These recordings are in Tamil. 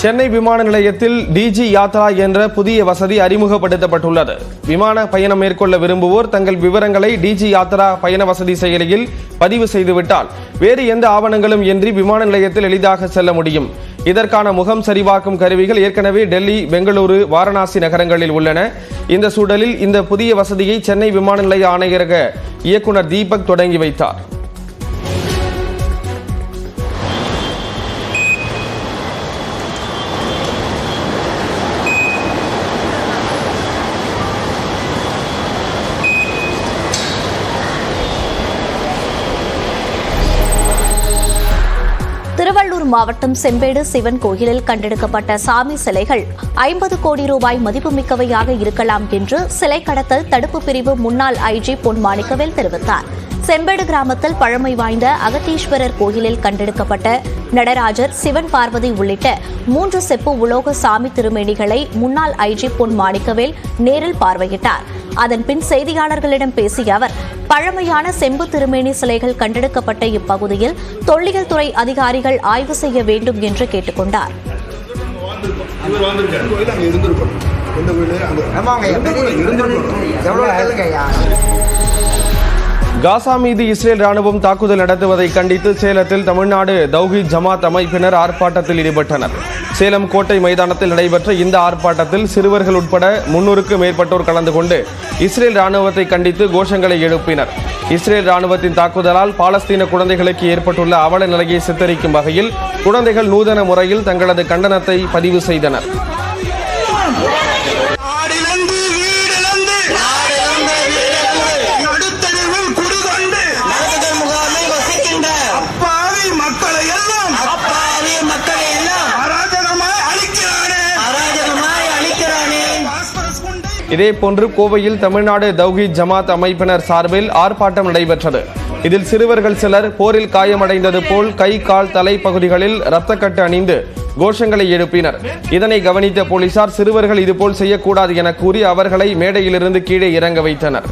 சென்னை விமான நிலையத்தில் டிஜி யாத்ரா என்ற புதிய வசதி அறிமுகப்படுத்தப்பட்டுள்ளது. விமான பயணம் மேற்கொள்ள விரும்புவோர் தங்கள் விவரங்களை டிஜி யாத்ரா பயண வசதி செயலியில் பதிவு செய்துவிட்டால் வேறு எந்த ஆவணங்களும் இன்றி விமான நிலையத்தில் எளிதாக செல்ல முடியும். இதற்கான முகம் சரிபார்க்கும் கருவிகள் ஏற்கனவே டெல்லி பெங்களூரு வாரணாசி நகரங்களில் உள்ளன. இந்த சூழலில் இந்த புதிய வசதியை சென்னை விமான நிலைய ஆணையரக இயக்குனர் தீபக் தொடங்கி வைத்தார். மாவட்டம் செம்பேடு சிவன் கோயிலில் கண்டெடுக்கப்பட்ட சாமி சிலைகள் ஐம்பது கோடி ரூபாய் மதிப்புமிக்கவையாக இருக்கலாம் என்று சிலை கடத்தல் தடுப்பு பிரிவு முன்னாள் ஐஜி பொன் மாணிக்கவேல் தெரிவித்தார். செம்பேடு கிராமத்தில் பழமை வாய்ந்த அகத்தீஸ்வரர் கோயிலில் கண்டெடுக்கப்பட்ட நடராஜர் சிவன் பார்வதி உள்ளிட்ட மூன்று செப்பு உலோக சாமி திருமேனிகளை முன்னாள் ஐஜி பொன் மாணிக்கவேல் நேரில் பார்வையிட்டார். அதன் பின் செய்தியாளர்களிடம் பேசிய அவர் பழமையான செம்பு திருமேனி சிலைகள் கண்டெடுக்கப்பட்ட இப்பகுதியில் தொல்லியல் துறை அதிகாரிகள் ஆய்வு செய்ய வேண்டும் என்று கேட்டுக்கொண்டார். இருந்திருக்கணும். காசா மீது இஸ்ரேல் ராணுவம் தாக்குதல் நடத்துவதை கண்டித்து சேலத்தில் தமிழ்நாடு தௌஹீத் ஜமாத் அமைப்பினர் ஆர்ப்பாட்டத்தில் ஈடுபட்டனர். சேலம் கோட்டை மைதானத்தில் நடைபெற்ற இந்த ஆர்ப்பாட்டத்தில் சிறுவர்கள் உட்பட முன்னூறுக்கும் மேற்பட்டோர் கலந்து கொண்டு இஸ்ரேல் ராணுவத்தை கண்டித்து கோஷங்களை எழுப்பினர். இஸ்ரேல் ராணுவத்தின் தாக்குதலால் பாலஸ்தீன குழந்தைகளுக்கு ஏற்பட்டுள்ள அவல நிலையை சித்தரிக்கும் வகையில் குழந்தைகள் நூதன முறையில் தங்களது கண்டனத்தை பதிவு செய்தனர். இதேபோன்று கோவையில் தமிழ்நாடு தௌஹி ஜமாத் அமைப்பினர் சார்பில் ஆர்ப்பாட்டம் நடைபெற்றது. இதில் சிறுவர்கள் சிலர் போரில் காயமடைந்தது போல் கை கால் தலை பகுதிகளில் இரத்தக்கட்டு அணிந்து கோஷங்களை எழுப்பினர். இதனை கவனித்த போலீசார் சிறுவர்கள் இதுபோல் செய்யக்கூடாது என கூறி அவர்களை மேடையிலிருந்து கீழே இறங்க வைத்தனர்.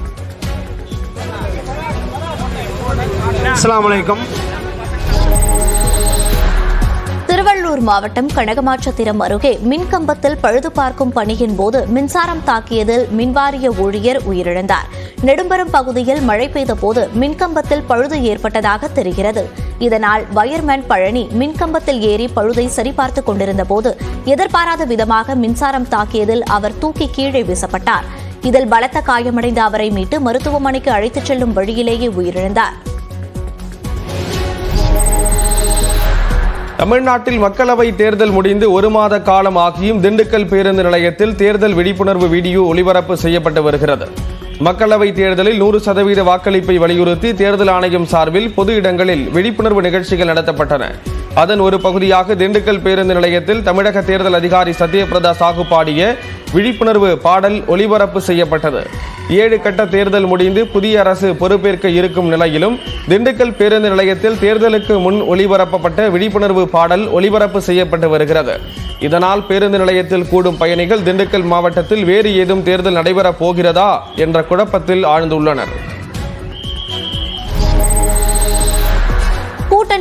திருவள்ளூர் மாவட்டம் கனகமாச்சத்திரம் அருகே மின்கம்பத்தில் பழுது பார்க்கும் பணியின் போது மின்சாரம் தாக்கியதில் மின்வாரிய ஊழியர் உயிரிழந்தார். நெடும்பரம் பகுதியில் மழை பெய்த போது மின்கம்பத்தில் பழுது ஏற்பட்டதாக தெரிகிறது. இதனால் வயர்மேன் பழனி மின்கம்பத்தில் ஏறி பழுதை சரிபார்த்துக் கொண்டிருந்த போது எதிர்பாராத விதமாக மின்சாரம் தாக்கியதில் அவர் தூக்கி கீழே வீசப்பட்டார். இதில் பலத்த காயமடைந்த அவரை மீட்டு மருத்துவமனைக்கு அழைத்துச் செல்லும் வழியிலேயே உயிரிழந்தார். தமிழ்நாட்டில் மக்களவை தேர்தல் முடிந்து ஒரு மாத காலம் ஆகியும் திண்டுக்கல் பேருந்து நிலையத்தில் தேர்தல் விழிப்புணர்வு வீடியோ ஒளிபரப்பு செய்யப்பட்டு வருகிறது. மக்களவை தேர்தலில் நூறு சதவீத வாக்களிப்பை வலியுறுத்தி தேர்தல் ஆணையம் சார்பில் பொது இடங்களில் விழிப்புணர்வு நிகழ்ச்சிகள் நடத்தப்பட்டன. அதன் ஒரு பகுதியாக திண்டுக்கல் பேருந்து நிலையத்தில் தமிழக தேர்தல் அதிகாரி சத்யபிரதா சாகு பாடிய விழிப்புணர்வு பாடல் ஒளிபரப்பு செய்யப்பட்டது. ஏழு கட்ட தேர்தல் முடிந்து புதிய அரசு பொறுப்பேற்க இருக்கும் நிலையிலும் திண்டுக்கல் பேருந்து நிலையத்தில் தேர்தலுக்கு முன் ஒளிபரப்பப்பட்ட விழிப்புணர்வு பாடல் ஒளிபரப்பு செய்யப்பட்டு வருகிறது. இதனால் பேருந்து நிலையத்தில் கூடும் பயணிகள் திண்டுக்கல் மாவட்டத்தில் வேறு ஏதும் தேர்தல் நடைபெறப் போகிறதா என்ற குழப்பத்தில் ஆழ்ந்துள்ளனர்.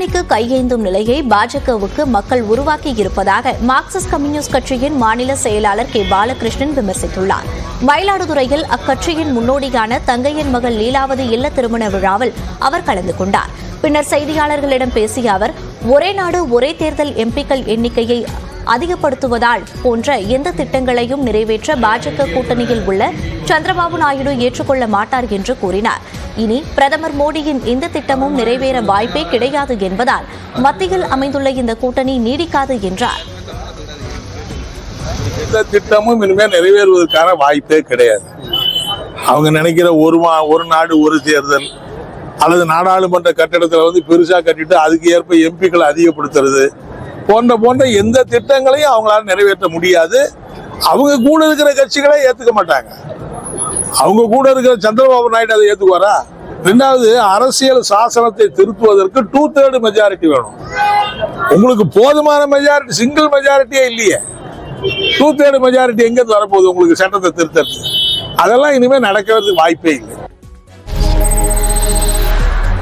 கூட்டணிக்கு கையேந்தும் நிலையை பாஜகவுக்கு மக்கள் உருவாக்கி இருப்பதாக மார்க்சிஸ்ட் கம்யூனிஸ்ட் கட்சியின் மாநில செயலாளர் கே பாலகிருஷ்ணன் விமர்சித்துள்ளார். மயிலாடுதுறையில் அக்கட்சியின் முன்னோடியான தங்கையின் மகள் லீலாவதி இல்ல திருமண விழாவில் அவர் கலந்து கொண்டார். பின்னர் செய்தியாளர்களிடம் பேசிய அவர் ஒரே நாடு ஒரே தேர்தல் எம்பிக்கள் எண்ணிக்கையை அதிகப்படுத்துவதால் போன்ற எந்த திட்டங்களையும் நிறைவேற்ற பாஜக கூட்டணியில் உள்ள சந்திரபாபு நாயுடு ஏற்றுக்கொள்ள மாட்டார் என்று கூறினார். இனி பிரதமர் மோடியின் எந்த திட்டமும் நிறைவேற வாய்ப்பே கிடையாது என்பதால் மத்தியில் அமைந்துள்ள இந்த கூட்டணி நீடிக்காது என்றார். எந்த திட்டமும் இனிமேல் நிறைவேறுவதற்கான வாய்ப்பே கிடையாது. அவங்க நினைக்கிற ஒரு மா ஒரு நாடு ஒரு தேர்தல் அல்லது நாடாளுமன்ற கட்டடத்தில் வந்து பெருசாக கட்டிட்டு அதுக்கு ஏற்ப எம்பிக்களை அதிகப்படுத்துறது போன்ற போன்ற எந்த திட்டங்களையும் அவங்களால நிறைவேற்ற முடியாது. அவங்க கூட இருக்கிற கட்சிகளை ஏத்துக்க மாட்டாங்க. அவங்க கூட இருக்கிற சந்திரபாபு நாயுடு அதை ஏத்துக்குவாரா? ரெண்டாவது அரசியல் சாசனத்தை திருத்துவதற்கு டூ தேர்டு மெஜாரிட்டி வேணும். உங்களுக்கு போதுமான மெஜாரிட்டி சிங்கிள் மெஜாரிட்டியே இல்லையே. டூ தேர்டு மெஜாரிட்டி எங்கே வரப்போகுது உங்களுக்கு சட்டத்தை திருத்தறது அதெல்லாம் இனிமேல் நடக்கிறதுக்கு வாய்ப்பே இல்லை.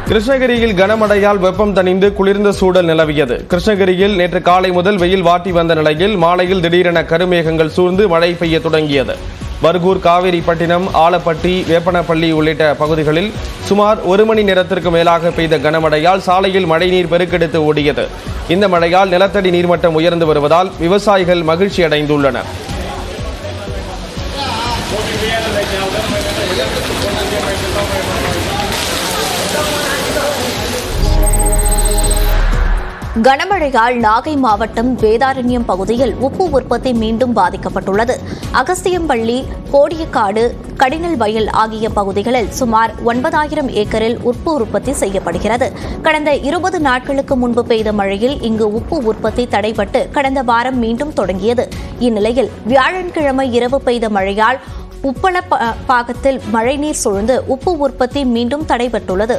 கிருஷ்ணகிரியில் கனமழையால் வெப்பம் தணிந்து குளிர்ந்த சூழல் நிலவியது. கிருஷ்ணகிரியில் நேற்று காலை முதல் வெயில் வாட்டி வந்த நிலையில் மாலையில் திடீரென கருமேகங்கள் சூழ்ந்து மழை பெய்ய தொடங்கியது. பர்கூர் காவேரிப்பட்டினம் ஆலப்பட்டி வேப்பனப்பள்ளி உள்ளிட்ட பகுதிகளில் சுமார் ஒரு மணி நேரத்திற்கு மேலாக பெய்த கனமழையால் சாலையில் மழைநீர் பெருக்கெடுத்து ஓடியது. இந்த மழையால் நிலத்தடி நீர்மட்டம் உயர்ந்து வருவதால் விவசாயிகள் மகிழ்ச்சி அடைந்துள்ளனர். கனமழையால் நாகை மாவட்டம் வேதாரண்யம் பகுதியில் உப்பு உற்பத்தி மீண்டும் பாதிக்கப்பட்டுள்ளது. அகஸ்தியம்பள்ளி கோடியக்காடு கடினல் வயல் ஆகிய பகுதிகளில் சுமார் ஒன்பதாயிரம் ஏக்கரில் உப்பு உற்பத்தி செய்யப்படுகிறது. கடந்த இருபது நாட்களுக்கு முன்பு பெய்த மழையில் இங்கு உப்பு உற்பத்தி தடைபட்டு கடந்த வாரம் மீண்டும் தொடங்கியது. இந்நிலையில் வியாழன்கிழமை இரவு பெய்த மழையால் உப்பள ப- பாகத்தில் மழைநீர் சூழ்ந்து உப்பு உற்பத்தி மீண்டும் தடைபட்டுள்ளது.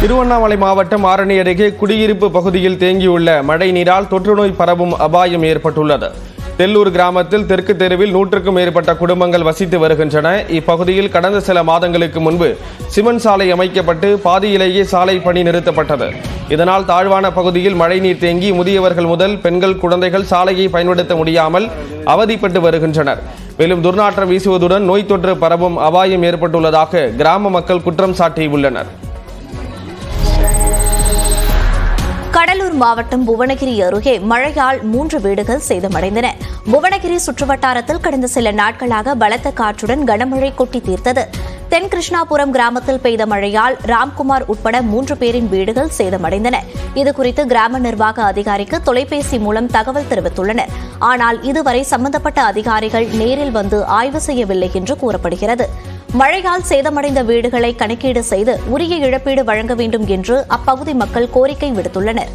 திருவண்ணாமலை மாவட்டம் ஆரணி அருகே குடியிருப்பு பகுதியில் தேங்கியுள்ள மழை நீரால் தொற்றுநோய் பரவும் அபாயம் ஏற்பட்டுள்ளது. தெல்லூர் கிராமத்தில் தெற்கு தெருவில் நூற்றுக்கும் மேற்பட்ட குடும்பங்கள் வசித்து வருகின்றன. இப்பகுதியில் கடந்த சில மாதங்களுக்கு முன்பு சிமெண்ட் சாலை அமைக்கப்பட்டு பாதியிலேயே சாலை பணி நிறுத்தப்பட்டது. இதனால் தாழ்வான பகுதியில் மழைநீர் தேங்கி முதியவர்கள் முதல் பெண்கள் குழந்தைகள் சாலையை பயன்படுத்த முடியாமல் அவதிப்பட்டு வருகின்றனர். மேலும் துர்நாற்றம் வீசுவதுடன் நோய் தொற்று பரவும் அபாயம் ஏற்பட்டுள்ளதாக கிராம மக்கள் குற்றம் சாட்டியுள்ளனர். கடலூர் மாவட்டம் புவனகிரி அருகே மழையால் மூன்று வீடுகள் சேதமடைந்தன. புவனகிரி சுற்றுவட்டாரத்தில் கடந்த சில நாட்களாக பலத்த காற்றுடன் கனமழை கொட்டி தீர்த்தது. தென் கிருஷ்ணாபுரம் கிராமத்தில் பெய்த மழையால் ராம்குமார் உட்பட மூன்று பேரின் வீடுகள் சேதமடைந்தன. இதுகுறித்து கிராம நிர்வாக அதிகாரிக்கு தொலைபேசி மூலம் தகவல் தெரிவித்துள்ளனர். ஆனால் இதுவரை சம்பந்தப்பட்ட அதிகாரிகள் நேரில் வந்து ஆய்வு செய்யவில்லை என்று கூறப்படுகிறது. மழையால் சேதமடைந்த வீடுகளை கணக்கீடு செய்து உரிய இழப்பீடு வழங்க வேண்டும் என்று அப்பகுதி மக்கள் கோரிக்கை விடுத்துள்ளனர்.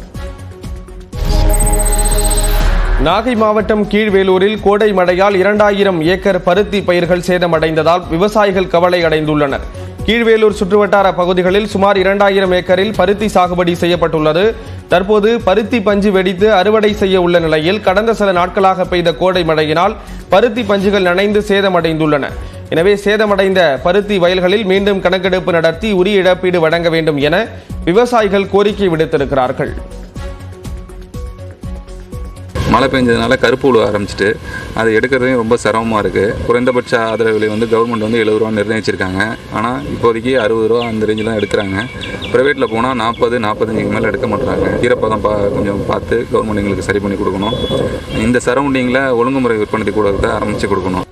நாகை மாவட்டம் கீழ்வேலூரில் கோடை மழையால் இரண்டாயிரம் ஏக்கர் பருத்தி பயிர்கள் சேதமடைந்ததால் விவசாயிகள் கவலை அடைந்துள்ளனர். கீழ்வேலூர் சுற்றுவட்டார பகுதிகளில் சுமார் இரண்டாயிரம் ஏக்கரில் பருத்தி சாகுபடி செய்யப்பட்டுள்ளது. தற்போது பருத்தி பஞ்சு வெடித்து அறுவடை செய்ய உள்ள நிலையில் கடந்த சில நாட்களாக பெய்த கோடை மழையினால் பருத்தி பஞ்சுகள் நனைந்து சேதமடைந்துள்ளன. எனவே சேதமடைந்த பருத்தி வயல்களில் மீண்டும் கணக்கெடுப்பு நடத்தி உரிய இழப்பீடு வழங்க வேண்டும் என விவசாயிகள் கோரிக்கை விடுத்திருக்கிறார்கள். மழை பெஞ்சதுனால கருப்பு விழுவ ஆரம்பிச்சிட்டு அதை எடுக்கிறதையும் ரொம்ப சிரமமாக இருக்குது குறைந்தபட்ச ஆதரவு விலை வந்து கவர்மெண்ட் வந்து எழுபது ரூபா நிர்ணயிச்சிருக்காங்க. ஆனால் இப்போதைக்கு அறுபது ரூபா அந்த ரேஞ்சில் தான் எடுக்கிறாங்க. ப்ரைவேட்டில் போனால் நாற்பது நாற்பத்தஞ்சுக்கு மேலே எடுக்க மாட்டாங்க ஈரப்பதம் பா கொஞ்சம் பார்த்து கவர்மெண்ட் எங்களுக்கு சரி பண்ணி கொடுக்கணும். இந்த சரௌண்டிங்கில் ஒழுங்குமுறை விற்பனை கூட ஆரம்பித்து கொடுக்கணும்.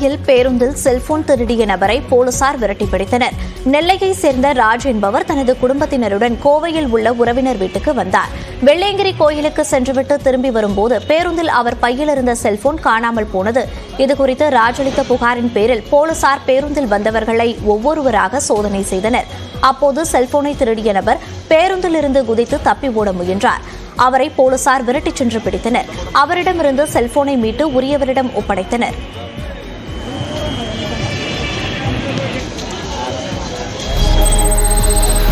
கோவையில் பேருந்தில் செல்போன் திருடிய நபரை போலீசார் விரட்டிப்பிடித்தனர் நெல்லையை சேர்ந்த ராஜ் என்பவர் தனது குடும்பத்தினருடன் கோவையில் உள்ள உறவினர் வீட்டுக்கு வந்தார். வெள்ளையங்கிரி கோயிலுக்கு சென்றுவிட்டு திரும்பி வரும்போது பேருந்தில் அவர் பையில் இருந்த செல்போன் காணாமல் போனது. இதுகுறித்து ராஜ் அளித்த புகாரின் பேரில் போலீசார் பேருந்தில் வந்தவர்களை ஒவ்வொருவராக சோதனை செய்தனர். அப்போது செல்போனை திருடிய நபர் பேருந்திலிருந்து குதித்து தப்பி ஓட முயன்றார். அவரை போலீசார் விரட்டிச் சென்று பிடித்தனர். அவரிடமிருந்து செல்போனை மீட்டு உரியவரிடம் ஒப்படைத்தனர்.